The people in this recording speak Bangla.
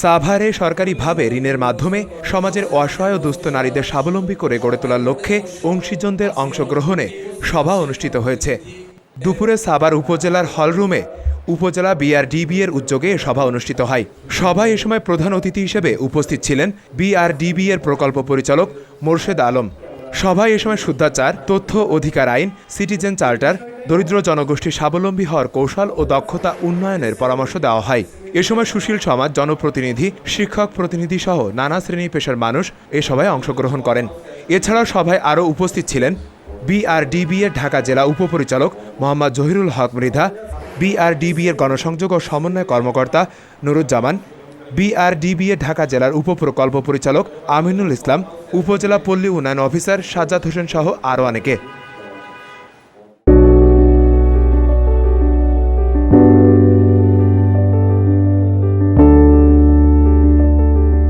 সাভারে সরকারিভাবে ঋণের মাধ্যমে সমাজের অসহায় দুস্থ নারীদের স্বাবলম্বী করে গড়ে তোলার লক্ষ্যে অংশীজনদের অংশগ্রহণে সভা অনুষ্ঠিত হয়েছে। দুপুরে সাভার উপজেলার হলরুমে উপজেলা বিআরডিবি এর উদ্যোগে সভা অনুষ্ঠিত হয়। সভায় এ সময় প্রধান অতিথি হিসেবে উপস্থিত ছিলেন বিআরডিবি এর প্রকল্প পরিচালক মোর্শেদ আলম। সভায় এ সময় শুদ্ধাচার, তথ্য, অধিকার আইন, সিটিজেন চার্টার, দরিদ্র জনগোষ্ঠীর স্বাবলম্বী হওয়ার কৌশল ও দক্ষতা উন্নয়নের পরামর্শ দেওয়া হয়। এ সময় সুশীল সমাজ, জনপ্রতিনিধি, শিক্ষক প্রতিনিধি সহ নানা শ্রেণি পেশার মানুষ এ সভায় অংশগ্রহণ করেন। এছাড়াও সভায় আরও উপস্থিত ছিলেন বিআরডিবি এর ঢাকা জেলা উপপরিচালক মোহাম্মদ জহিরুল হক মৃধা, বিআরডিবি এর গণসংযোগ ও সমন্বয় কর্মকর্তা নুরুজ্জামান বিআরডিবি এর ঢাকা জেলার উপপ্রকল্প পরিচালক আমিনুল ইসলাম, উপজেলা পল্লী উন্নয়ন অফিসার সাজ্জাদ হোসেন সহ আরও অনেকে।